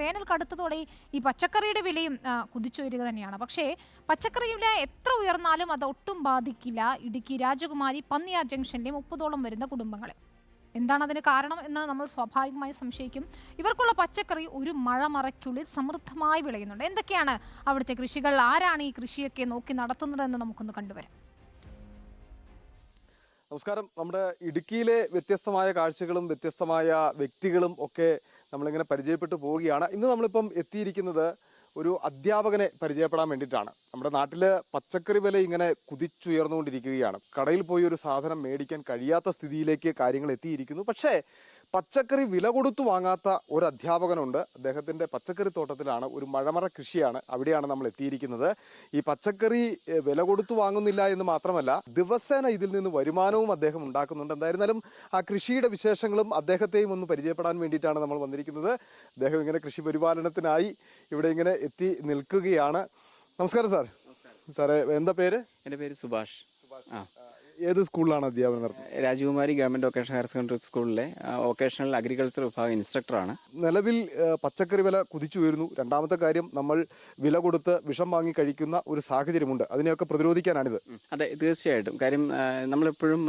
വേനൽ കടുത്തതോടെ ഈ പച്ചക്കറിയുടെ വിലയും കുതിച്ചുയരുക തന്നെയാണ്. പക്ഷേ പച്ചക്കറി വില എത്ര ഉയർന്നാലും അത് ഒട്ടും ബാധിക്കില്ല. ഇടുക്കി രാജകുമാരി പന്നിയാർ ജംഗ്ഷനിലെ മുപ്പതോളം വരുന്ന കുടുംബങ്ങളെ. എന്താണ് അതിന് കാരണം എന്ന് നമ്മൾ സ്വാഭാവികമായി സംശയിക്കും. ഇവർക്കുള്ള പച്ചക്കറി ഒരു മഴമറയ്ക്കുള്ളിൽ സമൃദ്ധമായി വിളയുന്നുണ്ട്. എന്തൊക്കെയാണ് അവിടുത്തെ കൃഷികൾ? ആരാണ് ഈ കൃഷിയൊക്കെ നോക്കി നടത്തുന്നതെന്ന് നമുക്കൊന്ന് കണ്ടുവരാം. നമസ്കാരം. നമ്മുടെ ഇടുക്കിയിലെ വ്യത്യസ്തമായ കാഴ്ചകളും വ്യത്യസ്തമായ വ്യക്തികളും ഒക്കെ നമ്മളിങ്ങനെ പരിചയപ്പെട്ടു പോവുകയാണ്. ഇന്ന് നമ്മളിപ്പം എത്തിയിരിക്കുന്നത് ഒരു അധ്യാപകനെ പരിചയപ്പെടാൻ വേണ്ടിയിട്ടാണ്. നമ്മുടെ നാട്ടിൽ പച്ചക്കറി വില ഇങ്ങനെ കുതിച്ചുയർന്നുകൊണ്ടിരിക്കുകയാണ്. കടയിൽ പോയി ഒരു സാധനം മേടിക്കാൻ കഴിയാത്ത സ്ഥിതിയിലേക്ക് കാര്യങ്ങൾ എത്തിയിരിക്കുന്നു. പക്ഷേ പച്ചക്കറി വില കൊടുത്തു വാങ്ങാത്ത ഒരു അധ്യാപകനുണ്ട്. അദ്ദേഹത്തിന്റെ പച്ചക്കറി തോട്ടത്തിലാണ് ഒരു മഴമറ കൃഷിയാണ് അവിടെയാണ് നമ്മൾ എത്തിയിരിക്കുന്നത്. ഈ പച്ചക്കറി വില കൊടുത്തു വാങ്ങുന്നില്ല എന്ന് മാത്രമല്ല ദിവസേന ഇതിൽ നിന്ന് വരുമാനവും അദ്ദേഹം ഉണ്ടാക്കുന്നുണ്ട്. എന്തായിരുന്നാലും ആ കൃഷിയുടെ വിശേഷങ്ങളും അദ്ദേഹത്തെയും ഒന്ന് പരിചയപ്പെടാൻ വേണ്ടിയിട്ടാണ് നമ്മൾ വന്നിരിക്കുന്നത്. അദ്ദേഹം ഇങ്ങനെ കൃഷി പരിപാലനത്തിനായി ഇവിടെ ഇങ്ങനെ എത്തി നിൽക്കുകയാണ്. നമസ്കാരം സാർ. സാറേ എന്താ പേര്? എന്റെ പേര് സുഭാഷ്. ആ ഏത് സ്കൂളിലാണ് അധ്യാപനം നടത്തുന്നത്? Rajakumari government vocational higher secondary സ്കൂളിലെ വൊക്കേഷണൽ അഗ്രികൾച്ചർ വിഭാഗം ഇൻസ്ട്രക്ടറാണ്. നിലവിൽ പച്ചക്കറി വില കുതിച്ചുയരുന്നു. രണ്ടാമത്തെ കാര്യം നമ്മൾ വില കൊടുത്ത് വിഷം വാങ്ങി കഴിക്കുന്ന ഒരു സാഹചര്യമുണ്ട്. അതിനെയൊക്കെ പ്രതിരോധിക്കാനാണിത്. അതെ തീർച്ചയായിട്ടും. കാര്യം നമ്മളെപ്പോഴും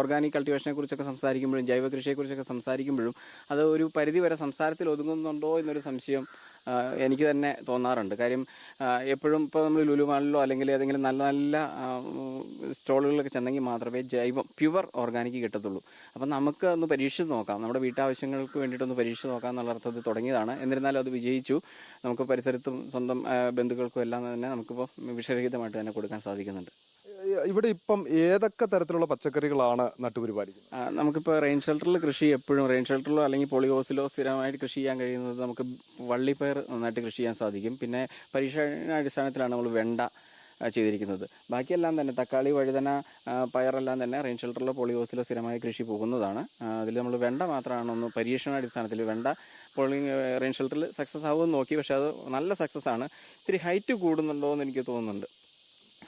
ഓർഗാനിക് കൾട്ടിവേഷനെ കുറിച്ചൊക്കെ സംസാരിക്കുമ്പോഴും ജൈവ കൃഷിയെ കുറിച്ചൊക്കെ സംസാരിക്കുമ്പോഴും അത് ഒരു പരിധി വരെ സംസാരത്തിൽ ഒതുങ്ങുന്നുണ്ടോ എന്നൊരു സംശയം എനിക്ക് തന്നെ തോന്നാറുണ്ട്. കാര്യം എപ്പോഴും ഇപ്പോൾ നമ്മൾ ലുലുമാളിലോ അല്ലെങ്കിൽ ഏതെങ്കിലും നല്ല നല്ല സ്റ്റോളുകളിലൊക്കെ ചെന്നെങ്കിൽ മാത്രമേ ജൈവം പ്യുവർ ഓർഗാനിക് കിട്ടത്തുള്ളൂ. അപ്പം നമുക്ക് ഒന്ന് പരീക്ഷിച്ച് നോക്കാം. നമ്മുടെ വീട്ടാവശ്യങ്ങൾക്ക് വേണ്ടിയിട്ടൊന്ന് പരീക്ഷിച്ച് നോക്കാം എന്നുള്ള അർത്ഥത്തിൽ തുടങ്ങിയതാണ്. എന്നിരുന്നാലും അത് വിജയിച്ചു. നമുക്ക് പരിസരത്തും സ്വന്തം ബന്ധുക്കൾക്കും എല്ലാം തന്നെ നമുക്കിപ്പോൾ വിഷരഹിതമായിട്ട് തന്നെ കൊടുക്കാൻ സാധിക്കുന്നുണ്ട്. ഇവിടെ ഇപ്പം ഏതൊക്കെ തരത്തിലുള്ള പച്ചക്കറികളാണ് നട്ടുപരിപാലിക്കുന്നത്? നമുക്കിപ്പോൾ റെയിൻ ഷെൽട്ടറിൽ കൃഷി എപ്പോഴും റെയിൻ ഷെൽട്ടറിലോ അല്ലെങ്കിൽ പോളിഹോസിലോ സ്ഥിരമായിട്ട് കൃഷി ചെയ്യാൻ കഴിയുന്നത് നമുക്ക് വള്ളിപ്പയർ നന്നായിട്ട് കൃഷി ചെയ്യാൻ സാധിക്കും. പിന്നെ പരീക്ഷണാടിസ്ഥാനത്തിലാണ് നമ്മൾ വെണ്ട ചെയ്തിരിക്കുന്നത്. ബാക്കിയെല്ലാം തന്നെ തക്കാളി വഴുതന പയറെല്ലാം തന്നെ റെയിൻ ഷെൽട്ടറിലോ പോളിഹോസിലോ സ്ഥിരമായി കൃഷി പോകുന്നതാണ്. അതിൽ നമ്മൾ വെണ്ട മാത്രമാണ് ഒന്ന് പരീക്ഷണാടിസ്ഥാനത്തിൽ വെണ്ട പോളി റെയിൻ ഷെൽട്ടറിൽ സക്സസ് ആവുമെന്ന് നോക്കി പക്ഷേ അത് നല്ല സക്സസ് ആണ്. ഇത്തിരി ഹൈറ്റ് കൂടുന്നുണ്ടോ എന്ന് എനിക്ക് തോന്നുന്നുണ്ട്.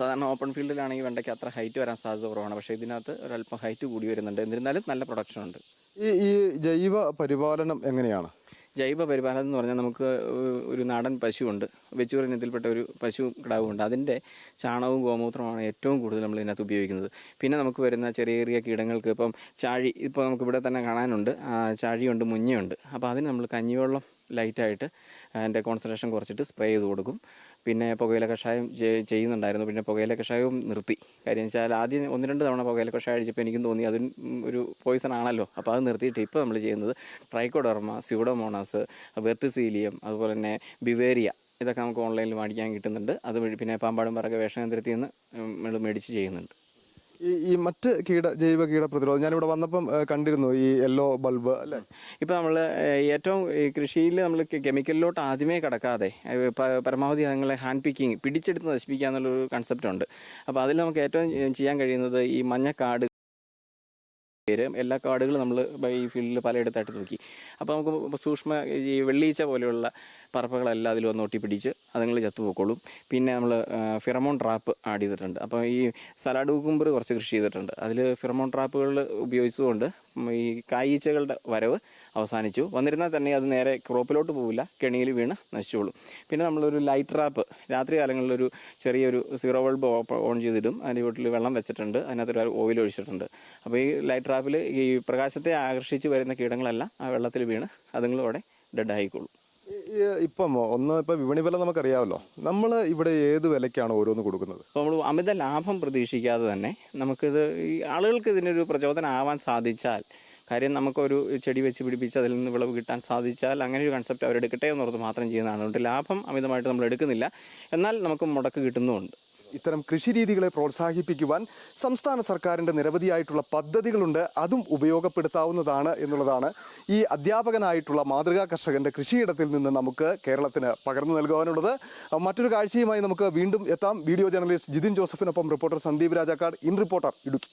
സാധാരണ ഓപ്പൺ ഫീൽഡിലാണെങ്കിൽ വെണ്ടയ്ക്ക് അത്ര ഹൈറ്റ് വരാൻ സാധ്യത കുറവാണ്. പക്ഷേ ഇതിനകത്ത് ഒരല്പം ഹൈറ്റ് കൂടി വരുന്നുണ്ട്. എന്നിരുന്നാലും നല്ല പ്രൊഡക്ഷൻ ഉണ്ട്. ഈ ഈ ജൈവ പരിപാലനം എങ്ങനെയാണ്? ജൈവ പരിപാലനം എന്ന് പറഞ്ഞാൽ നമുക്ക് ഒരു നാടൻ പശുവുണ്ട്. വെച്ചൂർ ഇനത്തിൽപ്പെട്ട ഒരു പശു കിടാവുണ്ട്. അതിന്റെ ചാണകവും ഗോമൂത്രമാണ് ഏറ്റവും കൂടുതൽ നമ്മൾ ഇതിനകത്ത് ഉപയോഗിക്കുന്നത്. പിന്നെ നമുക്ക് വരുന്ന ചെറിയ ചെറിയ കീടങ്ങൾക്ക് ഇപ്പം ചാഴി ഇപ്പോൾ നമുക്ക് ഇവിടെ തന്നെ കാണാനുണ്ട്. ചാഴിയുണ്ട് മുഞ്ഞയുണ്ട്. അപ്പോൾ അതിന് നമ്മൾ കഞ്ഞിവെള്ളം ലൈറ്റായിട്ട് അതിന്റെ കോൺസെൻട്രേഷൻ കുറച്ചിട്ട് സ്പ്രേ ചെയ്ത് കൊടുക്കും. പിന്നെ പുകയില കഷായം ചെയ്യുന്നുണ്ടായിരുന്നു. പിന്നെ പുകയില കഷായവും നിർത്തി. കാര്യം വെച്ചാൽ ആദ്യം ഒന്ന് രണ്ട് തവണ പുകയില കഷായം അടിച്ചപ്പോൾ എനിക്കും തോന്നി അതും ഒരു പോയിസൺ ആണല്ലോ. അപ്പോൾ അത് നിർത്തിയിട്ട് ഇപ്പോൾ നമ്മൾ ചെയ്യുന്നത് ട്രൈക്കോഡർമ സ്യൂഡോമോണാസ് വെർട്ടിസീലിയം അതുപോലെ തന്നെ ബിവേരിയ ഇതൊക്കെ നമുക്ക് ഓൺലൈനിൽ മേടിക്കാൻ കിട്ടുന്നുണ്ട്. അത് പിന്നെ പാമ്പാടും പറക വേഷകേന്ദ്രത്തിൽ നിന്ന് നമ്മൾ മേടിച്ച് ചെയ്യുന്നുണ്ട്. ഈ ഈ മറ്റ് കീട ജൈവ കീട പ്രതിരോധം ഞാനിവിടെ വന്നപ്പം കണ്ടിരുന്നു ഈ യെല്ലോ ബൾബ് അല്ലെ? ഇപ്പോൾ നമ്മൾ ഏറ്റവും കൃഷിയിൽ നമ്മൾ കെമിക്കലിലോട്ട് ആദ്യമേ കിടക്കാതെ പരമാവധി അതുങ്ങളെ ഹാൻഡ് പിക്കിങ് പിടിച്ചെടുത്ത് നശിപ്പിക്കുക എന്നുള്ളൊരു കൺസെപ്റ്റ് ഉണ്ട്. അപ്പോൾ അതിൽ നമുക്ക് ഏറ്റവും ചെയ്യാൻ കഴിയുന്നത് ഈ മഞ്ഞക്കാട് പേര് എല്ലാ കാടുകളും നമ്മൾ ഈ ഫീൽഡിൽ പലയിടത്തായിട്ട് നോക്കി. അപ്പോൾ നമുക്ക് സൂക്ഷ്മ ഈ വെള്ളീച്ച പോലെയുള്ള പറപ്പകളെല്ലാം അതിൽ വന്ന് ഒട്ടിപ്പിടിച്ച് അതുങ്ങൾ ചത്തുപോക്കോളും പിന്നെ നമ്മൾ ഫിറമോൺ ട്രാപ്പ് ആഡ് ചെയ്തിട്ടുണ്ട്. അപ്പോൾ ഈ സലാഡ് കുക്കുംബർ കുറച്ച് കൃഷി ചെയ്തിട്ടുണ്ട്. അതിൽ ഫിറമോൺ ട്രാപ്പുകൾ ഉപയോഗിച്ചുകൊണ്ട് ഈ കായീച്ചകളുടെ വരവ് അവസാനിച്ചു. വന്നിരുന്നാൽ തന്നെ അത് നേരെ ക്രോപ്പിലോട്ട് പോവില്ല. കെണിയിൽ വീണ് നശിച്ചോളും. പിന്നെ നമ്മളൊരു ലൈറ്റ് ട്രാപ്പ് രാത്രി കാലങ്ങളിലൊരു ചെറിയൊരു സീറോ ബൾബ് ഓൺ ചെയ്തിടും. അതിന്റെ വീട്ടിൽ വെള്ളം വെച്ചിട്ടുണ്ട്. അതിനകത്തൊരു ഓയിൽ ഒഴിച്ചിട്ടുണ്ട്. അപ്പോൾ ഈ ലൈറ്റ് ട്രാപ്പിൽ ഈ പ്രകാശത്തെ ആകർഷിച്ച് വരുന്ന കീടങ്ങളെല്ലാം ആ വെള്ളത്തിൽ വീണ് അതുങ്ങളും അവിടെ ഡെഡ് ആയിക്കോളും. ഇപ്പം ഒന്ന് ഇപ്പൊ വിപണി വില നമുക്കറിയാമല്ലോ. നമ്മൾ ഇവിടെ ഏത് വിലക്കാണ് ഓരോന്ന് കൊടുക്കുന്നത്? നമ്മൾ അമിത ലാഭം പ്രതീക്ഷിക്കാതെ തന്നെ നമുക്കിത് ഈ ആളുകൾക്ക് ഇതിനൊരു പ്രചോദനം ആവാൻ സാധിച്ചാൽ കാര്യം നമുക്കൊരു ചെടി വെച്ച് പിടിപ്പിച്ച് അതിൽ നിന്ന് വിളവ് കിട്ടാൻ സാധിച്ചാൽ അങ്ങനെ ഒരു കൺസെപ്റ്റ് അവരെടുക്കട്ടെ എന്നോർത്ത് മാത്രം ചെയ്യുന്നതാണ്. അതുകൊണ്ട് ലാഭം അമിതമായിട്ട് നമ്മൾ എടുക്കുന്നില്ല. എന്നാൽ നമുക്ക് മുടക്ക് കിട്ടുന്നുമുണ്ട്. ഇത്തരം കൃഷി രീതികളെ പ്രോത്സാഹിപ്പിക്കുവാൻ സംസ്ഥാന സർക്കാരിന്റെ നിരവധിയായിട്ടുള്ള പദ്ധതികളുണ്ട്. അതും ഉപയോഗപ്പെടുത്താവുന്നതാണ് എന്നുള്ളതാണ് ഈ അധ്യാപകനായിട്ടുള്ള മാതൃകാ കർഷകന്റെ കൃഷിയിടത്തിൽ നിന്ന് നമുക്ക് കേരളത്തിന് പകർന്നു നൽകുവാനുള്ളത്. മറ്റൊരു കാഴ്ചയുമായി നമുക്ക് വീണ്ടും എത്താം. Video journalist Jithin ജോസഫിനൊപ്പം reporter Sandeep Rajakkad. In reporter Idukki.